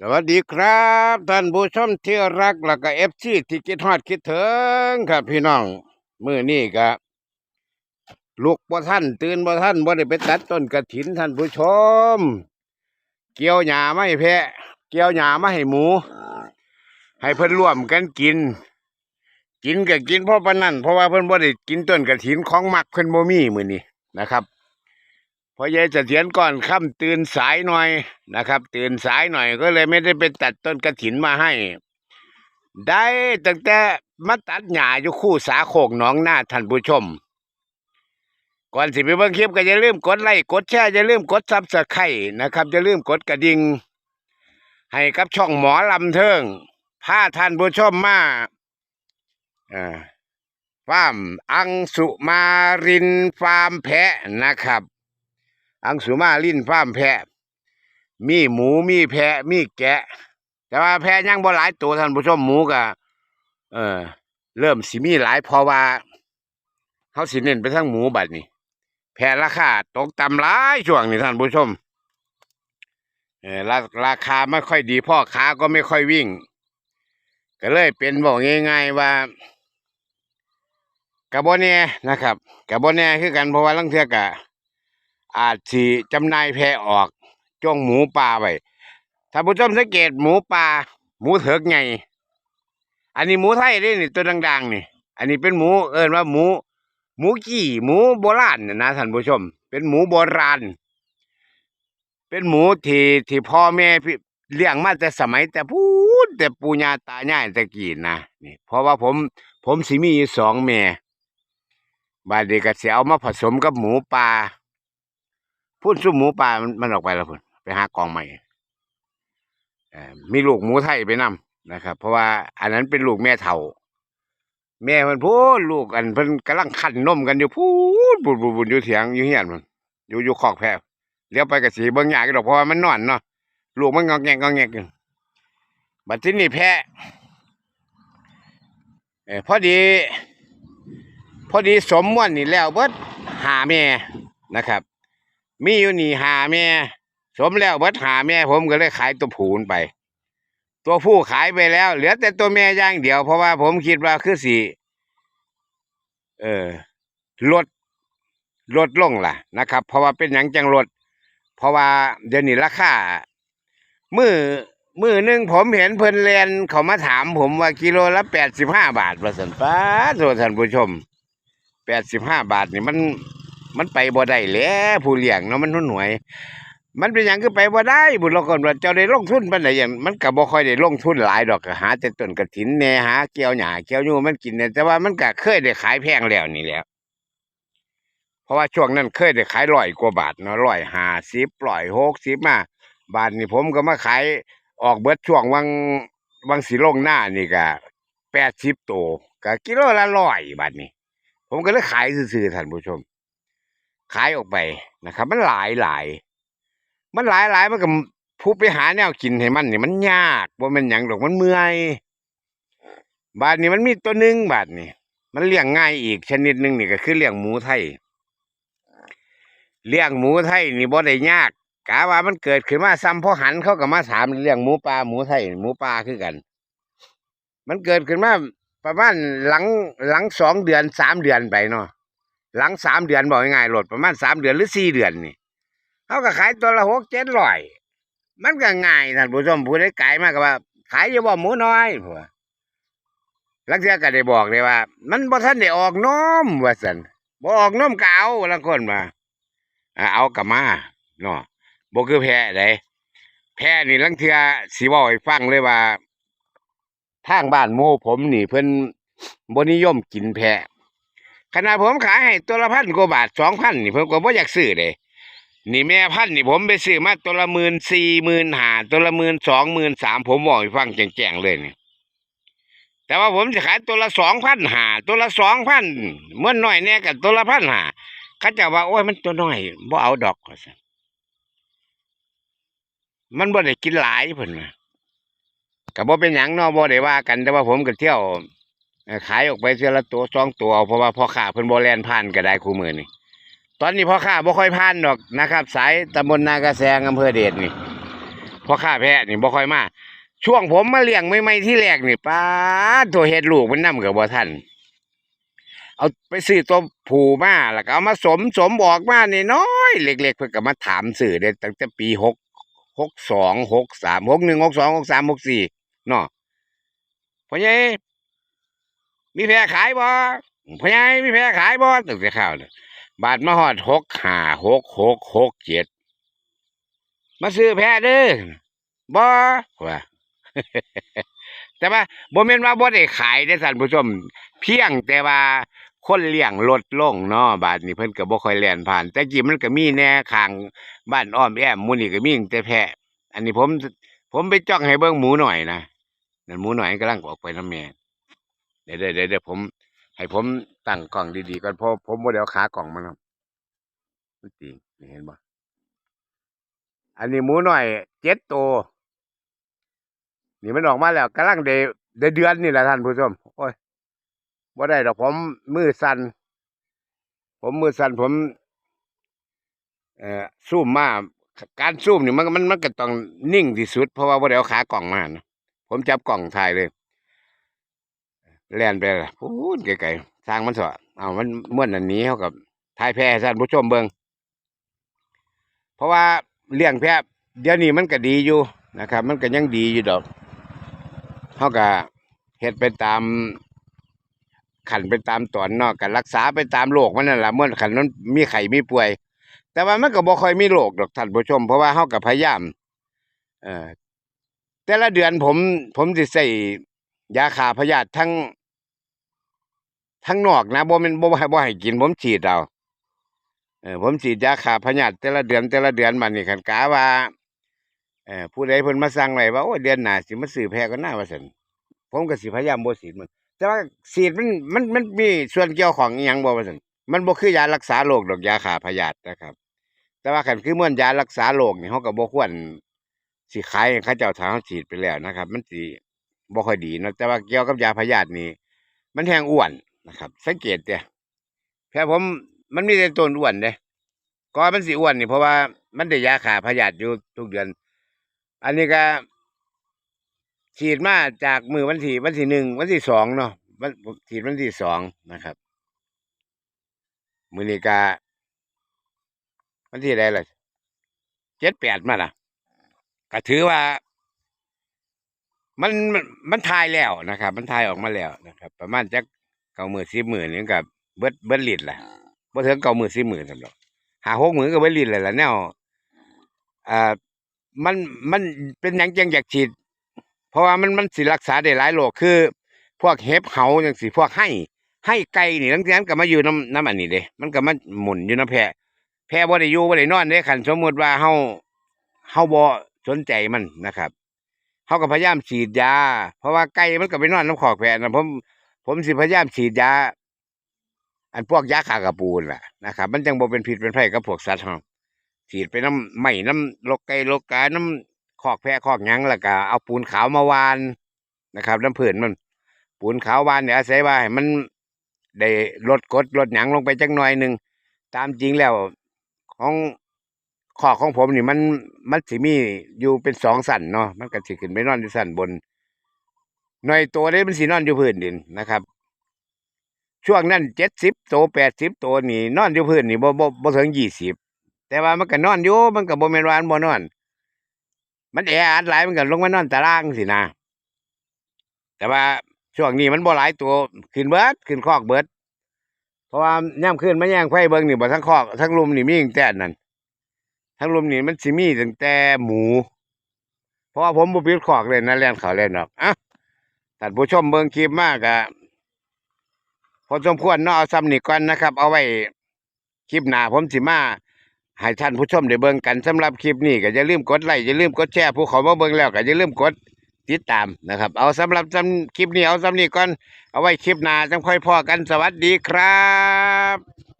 สวัสดีครับท่านผู้ชมที่รักแล้วก็เอฟซีที่คิดฮอดคิดถึงครับพี่น้องมือนี้ก็ลูกบ่ท่านตื่นบ่ท่านบ่ได้ไปตัดต้นกระถินท่านผู้ชม เกี่ยวหญ้ามาให้แพะ เกี่ยวหญ้ามาให้หมู ให้เพิ่นร่วมกันกิน กินก็กินเพราะปนนั้นเพราะว่าเพิ่นบ่ได้กินต้นกระถินของมักเพิ่นบ่มีมือนี้นะครับ พอยายเสถียรก่อนค่ำตื่นสายหน่อยนะครับ ตื่นสายหน่อยก็เลยไม่ได้ไปตัดต้นกระถินมาให้ ได้ตั้งแต่มาตัดหญ้าอยู่คู่สาโคกหนองหน้าท่านผู้ชม ก่อนสิไปเบิ่งคลิปก็อย่าลืมกดไลค์กดแชร์อย่าลืมกดซับสไครต์นะครับอย่าลืมกดกระดิ่งให้กับช่องหมอลำเทิงพาท่านผู้ชมมาอ่าฟาร์มอังสุมารินฟาร์มแพะนะครับ อังสุมาลิ้นฟ้ามแพะ มีหมูมีแพะ มีแกะ แต่ว่าแพะยังบ่หลายตัวท่านผู้ชมหมูก็เออ เริ่มสิมีหลายเพราะว่าเขาสิเน้นไปทั้งหมูบัดนี้ แพะราคาตกต่ำหลายช่วงนี้ท่านผู้ชมเออราราคาไม่ค่อยดีพ่อค้าก็ไม่ค่อยวิ่ง ก็เลยเป็นบอกง่ายๆว่ากระบอแน่นะครับกระบอแน่คือกันเพราะว่าลังเทือกะ อาจสิจำนายแพะออกจ้องหมูป่าไว้ถ้าผู้ชมสังเกตหมูป่าหมูเถิกไงอันนี้หมูไทยเด้นี่ตัวดังๆนี่ อันนี้เป็นหมูเอิ้นว่าหมู หมูกี่หมูโบราณนะนะท่านผู้ชม เป็นหมูโบราณ เป็นหมูที่ที่พ่อแม่พี่เลี้ยงมาแต่สมัย แต่พูดแต่ปู่ย่าตายายแต่กี้นะนี่เพราะว่าผม ผมสิมีอยู่สองแม่บาดนี้ก็สิเอามาผสมกับหมูป่า พุ่นซุ่มหมูป่ามันมันออกไปแล้วพุ่นไปหากองใหม่เอ่อมีลูกหมูไทยไปนํนะครับ เพราะว่าอันนั้นเป็นลูกแม่เฒ่าแม่เพิ่นพูดลูกอันเพิ่นกำลังขันนมกันอยู่พูดบุดบุดบุดอยู่เถียงอยู่เฮียนมันอยู่อยู่คอกแพะเลี้ยวไปก็สิเบิ่งยากอยู่ดอกเพราะว่ามันนอนเนาะลูกมันงอแงกงอแงกอยู่บัดทีนี้แพะเออพอดี พอดีสมม่วนนี่แล้วเบิดหาแม่นะครับ มีอยู่นี่หาแม่ สมแล้วเบิดหาแม่ ผมก็เลยขายตัวผูนไป ตัวผู้ขายไปแล้ว เหลือแต่ตัวแม่ย่างเดียวเพราะว่าผมคิดว่าคือสีเออลดลดลงล่ะนะครับ เพราะว่าเป็นอย่างจังลดเพราะว่าเดี๋ยวนี้ราคามือมือหนึ่งผมเห็นเพิ่นเรียนเขามาถามผมว่ากิโลละแปดสิบห้าบาทประสันป้าโทษท่านผู้ชมแปดสิบห้าบาทนี่มัน มันไปบ่ได้แล้วผู้เลี้ยงเนาะมันหุ่น่วย มันเป็นอย่างคือไปบ่ได้ บุญเราก่อนว่าเจ้าได้ลงทุนปานใดอย่างมันก็บ่ค่อยได้ลงทุนหลายดอกก็หาแต่ต้นกระถินแหน่หาเกี่ยวหญ้าเกี่ยวยูมันกินเนี่ยแต่ว่ามันก็เคยได้ขายแพงแล้วนี่แหละเพราะว่าช่วงนั้นเคยได้ขายร้อยกว่าบาทเนาะร้อยห้าสิบร้อยหกสิบมาบาทนี่ผมก็มาขายออกเบิดช่วงวังวังสีลงหน้านี่ก็แปดสิบโตวก็กิโลละร้อยบาทนี่ผมก็เลยขายซื่อๆท่านผู้ชม ขายออกไปนะครับ มันหลายหลายมันหลายหลายมันก็ผู้ไปหาแนวกินให้มันนี่มันยากว่ามันหยังดอกมันเมื่อยบาทนี้มันมีตัวหนึ่งบาทนี่มันเลี้ยงง่ายอีกชนิดหนึ่งนี่ก็คือเลี้ยงหมูไทยเลี้ยงหมูไทยนี่บ่ได้ยากกะว่ามันเกิดขึ้นมาซ้ำพอหันเขาก็มาถามเลี้ยงหมูปลาหมูไทยหมูปลาคือกัน มันเกิดขึ้นมาประมาณหลังหลังสองเดือนสามเดือนไปเนาะ หลังสามเดือนบอกง่ายๆโหลดประมาณสามเดือนหรือสี่เดือนนี่เขาก็ขายตัวละหกเจ็ดร้อยมันก็ง่ายท่านผู้ชมผู้ได้ไก่มากกว่า ขายอยู่บ่หมูน้อยผัวลังเทียก็ได้บอกเลยว่า มันบ่ทันได้ออกนมว่าซั่นบ่ออกนมก็เอาลังคนมาเอากลับมาเนาะบ่คือแพ้ไดแพ้นี่ลังเทียสิเว้าให้ฟังเลยว่าทางบ้านหมู่ผมนี่เพิ่นบ่นิยมกินแพะ ขนาดผมขายให้ตัวละพันกว่าบาทสองพันนี่เพิ่นก็บ่อยากซื้อเด้นี่แม่พันนี่ผมไปซื้อมาตัวละหมื่นสี่หมื่นห้าตัวละหมื่นสองหมื่นสามผมบอกให้ฟังแจ้งๆเลยนี่แต่ว่าผมจะขายตัวละสองพันห้าตัวละสองพันเมื่อน้อยแน่กับตัวละพันห้าเขาจะว่าโอ้ยมันตัวน้อยบ่เอาดอกว่าซั่มันบ่ได้กินหลายเพิ่นว่าก็บ่เป็นหยังนาะบ่ได้ว่ากันแต่ว่าผมก็เที่ยว ขายออกไปเทื่อละตัวสองตัวเพราะว่าพ่อค้าเพิ่นบ่แลนผ่านก็ได้คู่มือนี่ตอนนี้พ่อข้าบ่ค่อยผ่านดอกนะครับ สายตำบลนากระแซงอำเภอเดชนี่พ่อค้าแพะนี่บ่ค่อยมาช่วงผมมาเลี้ยงใหม่ที่แรกนี่ป้าตัวเฮ็ดลูกมันนำกับบ่ทันเอาไปซื้อตัวผูมาแล้วก็เอามาสมสมออกมานี่น้อยเล็กๆเพิ่นก็มาถามซื้อได้ตั้งแต่ปี6 62 63 61 62 63 64เนาะเพ่อใหญ่ มีแพะขายบ่พ่อใหญ่มีแพะขายบ่ตั้งแต่ข้าวน่ะบาทมาฮอด6 5 6 6 6 7มาซื้อแพะเด้อบ่ว่าแต่ว่าบ่แม่นว่าบ่ได้ขายเด้อท่านผู้ชม เพียงแต่ว่าคนเลี้ยงลดลงเนาะบาดนี้เพิ่นก็บ่ค่อยแล่นผ่านแต่กี้มันก็มีแน่ข้างบ้านอ้อมแอมหมู่นี่ก็มีตั้งแต่แพะ อันนี้ผม ผมไปจ้องให้เบิ่งหมูหน่อยนะนั่นหมูหน่อยกำลังออกไปน้ำแม่ เดี๋ยวเดี๋ยวเดี๋ยวผม ให้ผมตั้งกล้องดีๆก่อนเพราะผมบ่ได้เอาขากล่องมานํมันติงนี่เห็นบ่อันนี้หมูหน่อยเจ็ดตัวนี่มันออกมาแล้วกำลังเดเดือนนี่แหละท่านผู้ชมโอ้ยบ่ได้ดอกผมมือสั่นผมมือสั่นผม เอ่อซูมมาการซูมนี่มันมันมันก็ต้องนิ่งที่สุดเพราะว่าบ่ได้เอาขากล่องมานะผมจับกล่องถ่ายเลย แล่นไปละพูดไกลๆทางมันสอเอามันม่วนอันนี้เท่ากับถ่ายแพร่ท่านผู้ชมเบิงเพราะว่าเลี้ยงแพะเดี๋ยวนี้มันก็ดีอยู่นะครับ มันก็ยังดีอยู่ดอกเขาก็เฮ็ดไปตามขันไปตามตอนเนาะก็รักษาไปตามโรคมันนั่นแหละเมื่อขันนั้นมีไข้มีป่วย แต่ว่ามันก็บ่ค่อยมีโรคดอกท่านผู้ชม เพราะว่าเฮาก็พยายาม เอ่อแต่ละเดือนผมผมสิใส่ ยาฆ่าพยาธิทั้ง ทั้งนอกนะบ่แม่นบ่ให้บ่ให้กินผมฉีดเอาเออผมฉีดยาฆ่าพยาธิแต่ละเดือนแต่ละเดือนบัดนี้คันกะว่าเออผู้ใดเพิ่นมาสั่งไว้ว่าโอ้เดือนหน้าสิมาซื้อแพะก็น่าว่าซั่นผมก็สิพยายามบ่ฉีดมันแต่ว่าฉีดมันมันมันมีส่วนเกี่ยวของอีหยังบ่ว่าซั่นมันบ่คือยารักษาโรคดอกยาฆ่าพยาธินะครับ แต่ว่าคันคือเมือนยารักษาโรคนี่เฮาก็บ่ควรสิขายให้เขาเจ้าทางฉีดไปแล้วนะครับ มันสิ บ่ค่อยดีเนาะแต่ว่าเกี่ยวกับยาพยาธินี่มันแห้งอ้วนนะครับ สังเกตเด้แพะผมมันมีแต่ต้นอ้วนเด้ก่อนมันสิอ้วนนี่เพราะว่ามันได้ยาฆ่าพยาธิอยู่ทุกเดือน อันนี้ก็ ฉีดมาจากมือวันที่วันที่หนึ่งวันที่สองเนาะวันฉีดวันที่สองนะครับ มือนี้ก็วันที่ใดล่ะเจ็ดแปดมาล่ะก็ถือว่า มันมันมันทายแล้วนะครับ มันทายออกมาแล้วนะครับ ประมาณจักเก้าหมื่นสิบหมื่นนี่กับเบิดเบิดลิตรแหละบ่ถึงเก้าหมื่นสิบหมื่นสำหรับหาหกหมื่นก็เบิดลิตรเลยละแนวอ่ามันมันเป็นยังจังอยากฉีด เพราะว่ามันมันสิรักษาได้หลายโรคคือ พวกเห็บเหาจังสิพวกให้ให้ไก่นี่ทั้งนั้นก็มาอยู่น้ำน้ำอันนี้เด้มันก็มาหมุนอยู่น้ำแพะแพะบ่ได้อยู่บ่ได้นอนเด้คันสมมติว่าเฮาเฮาบ่สนใจมันนะครับ เฮาก็พยายามฉีดยา เพราะว่าไก่มันก็ไปนอนน้ำขอกแพะนะผมผมสิพยายามฉีดยา อันพวกยาฆ่ากระปูนล่ะนะครับ มันจังบ่เป็นพิษเป็นภัยกับพวกสัตว์เฮาฉีดไปน้ำไหม่น้ำลกไก่ลกกาน้ำคอกแพะคอกยังแล้วก็เอาปูนขาวมาวานนะครับ น้ำผื่นมัน ปูนขาววานเนี่ยอาศัยว่าให้มันได้ลดกดลดหยังลงไปจักหน่อยหนึ่งตามจริงแล้วของ คอกของผมนี่มันมันสิมีอยู่เป็นสองสันเนาะมันก็สิขึ้นไปนอนที่สันบนหน่อยตัวได้มันสินอนอยู่พื้นดินนะครับ ช่วงนั้นเจ็ดสิบโตแปดสิบตัวนี่นอนอยู่พื้นนี่บ่บ่บ่ถึงยี่สิบแต่ว่ามันก็นอนอยู่มันก็บ่แม่นวานบ่นอน มันแออัดหลายมันก็ลงมานอนตารางสินะแต่ว่าช่วงนี้มันบ่หลายตัวขึ้นเบิดขึ้นคอกเบิด เพราะว่าย่ำขึ้นมาย่างไฟเบิ่งนี่บ่ทั้งคอกทั้งลุมนี่มีตั้งแต่นนั้น ทั้งลมนี่มันสิมีตั้งแต่หมู เพราะว่าผมบ่ปิดคอกเลยนะแล่นเขาเล่นดอกอะท่านผู้ชมเบิ่งคลิปมากอะพอสมควรเนาะเอาซ้ำนี่ก่อนนะครับ เอาไว้คลิปหน้าผมสิมาให้ท่านผู้ชมได้เบิ่งกันสำหรับคลิปนี้ก็อย่าลืมกดไลค์อย่าลืมกดแชร์ผู้เขามาเบิ่งแล้วก็อย่าลืมกดติดตามนะครับ เอาสำหรับสำคลิปนี้เอาสำนี้ก่อนเอาไว้คลิปหน้าจังค่อยพอกันสวัสดีครับ